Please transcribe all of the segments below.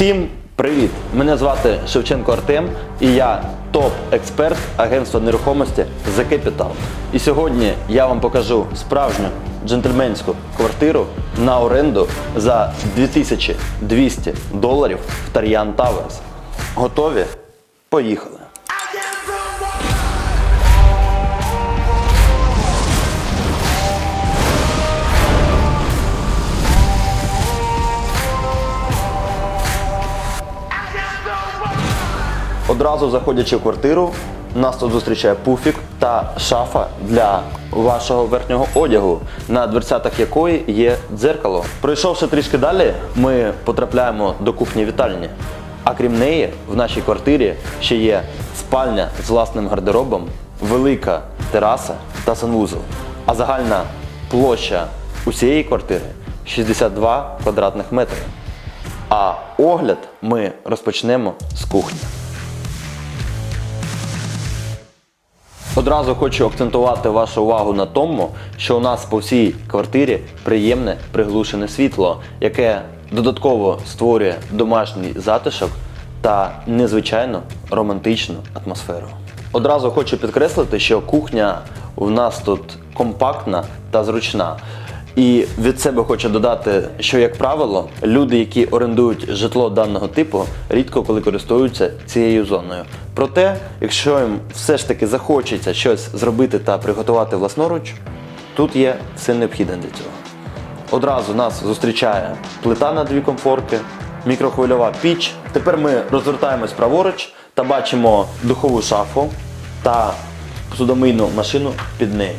Всім привіт! Мене звати Шевченко Артем і я топ-експерт агентства нерухомості The Capital. І сьогодні я вам покажу справжню джентльменську квартиру на оренду за 2200 доларів в Тар'ян Таверс. Готові? Поїхали! Одразу заходячи в квартиру, нас тут зустрічає пуфік та шафа для вашого верхнього одягу, на дверцятах якої є дзеркало. Пройшовши трішки далі, ми потрапляємо до кухні вітальні. А крім неї, в нашій квартирі ще є спальня з власним гардеробом, велика тераса та санвузол. А загальна площа усієї квартири 62 квадратних метри. А огляд ми розпочнемо з кухні. Одразу хочу акцентувати вашу увагу на тому, що у нас по всій квартирі приємне приглушене світло, яке додатково створює домашній затишок та незвичайно романтичну атмосферу. Одразу хочу підкреслити, що кухня у нас тут компактна та зручна. І від себе хочу додати, що, як правило, люди, які орендують житло даного типу, рідко коли користуються цією зоною. Проте, якщо їм все ж таки захочеться щось зробити та приготувати власноруч, тут є все необхідне для цього. Одразу нас зустрічає плита на дві комфорки, мікрохвильова піч. Тепер ми розвертаємось праворуч та бачимо духову шафу та посудомийну машину під нею.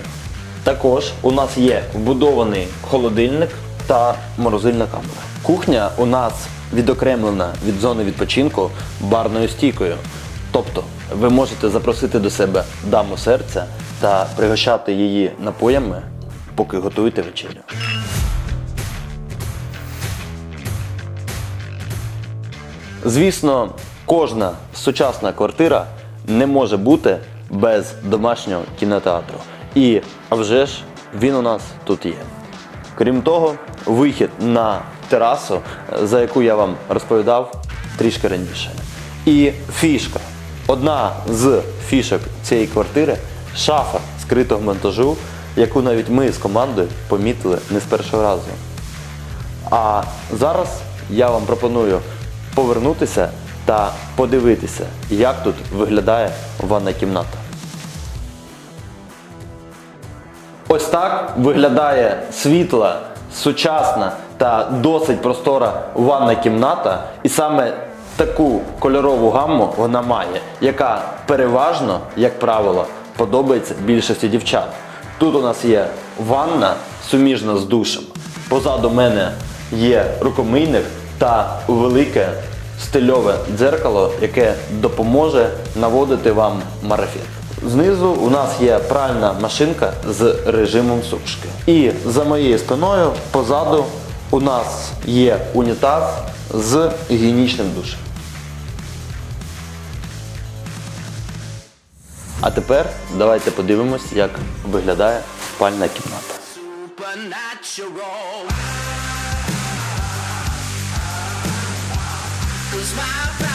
Також у нас є вбудований холодильник та морозильна камера. Кухня у нас відокремлена від зони відпочинку барною стійкою. Тобто ви можете запросити до себе даму серця та пригощати її напоями, поки готуєте вечерю. Звісно, кожна сучасна квартира не може бути без домашнього кінотеатру. І а вже ж він у нас тут є. Крім того, вихід на терасу, за яку я вам розповідав трішки раніше. І фішка. Одна з фішок цієї квартири шафа скритого монтажу, яку навіть ми з командою помітили не з першого разу. А зараз я вам пропоную повернутися та подивитися, як тут виглядає ванна кімната. Ось так виглядає світла, сучасна та досить простора ванна кімната. І саме таку кольорову гамму вона має, яка переважно, як правило, подобається більшості дівчат. Тут у нас є ванна суміжна з душем. Позаду мене є рукомийник та велике стильове дзеркало, яке допоможе наводити вам марафет. Знизу у нас є пральна машинка з режимом сушки. І за моєю спиною позаду у нас є унітаз з гігієнічним душем. А тепер давайте подивимось, як виглядає спальна кімната. supernatural. Cause my.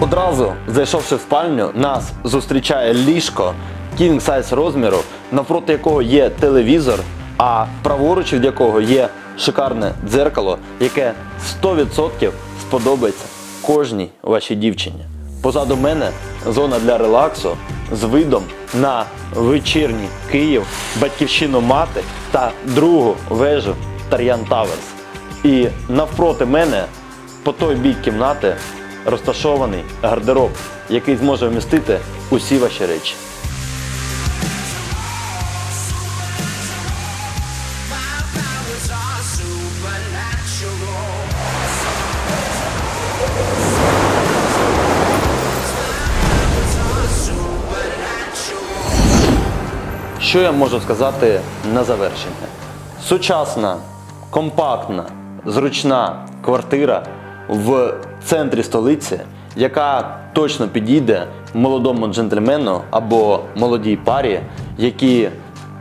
Одразу зайшовши в спальню, нас зустрічає ліжко size розміру, навпроти якого є телевізор, а праворуч від якого є шикарне дзеркало, яке 100% сподобається кожній вашій дівчині. Позаду мене зона для релаксу з видом на вечірній Київ, батьківщину мати та другу вежу Тар'ян Таверс. І навпроти мене по той бік кімнати розташований гардероб, який зможе вмістити усі ваші речі. Що я можу сказати на завершення? Сучасна, компактна, зручна квартира в центрі столиці, яка точно підійде молодому джентльмену або молодій парі, які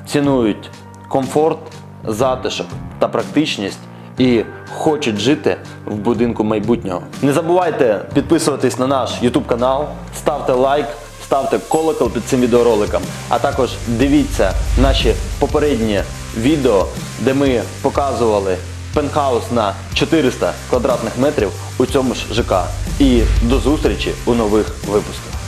цінують комфорт, затишок та практичність і хочуть жити в будинку майбутнього. Не забувайте підписуватись на наш YouTube канал, ставте лайк, ставте колокол під цим відеороликом, а також дивіться наші попередні відео, де ми показували пентхаус на 400 квадратних метрів у цьому ж ЖК. І до зустрічі у нових випусках.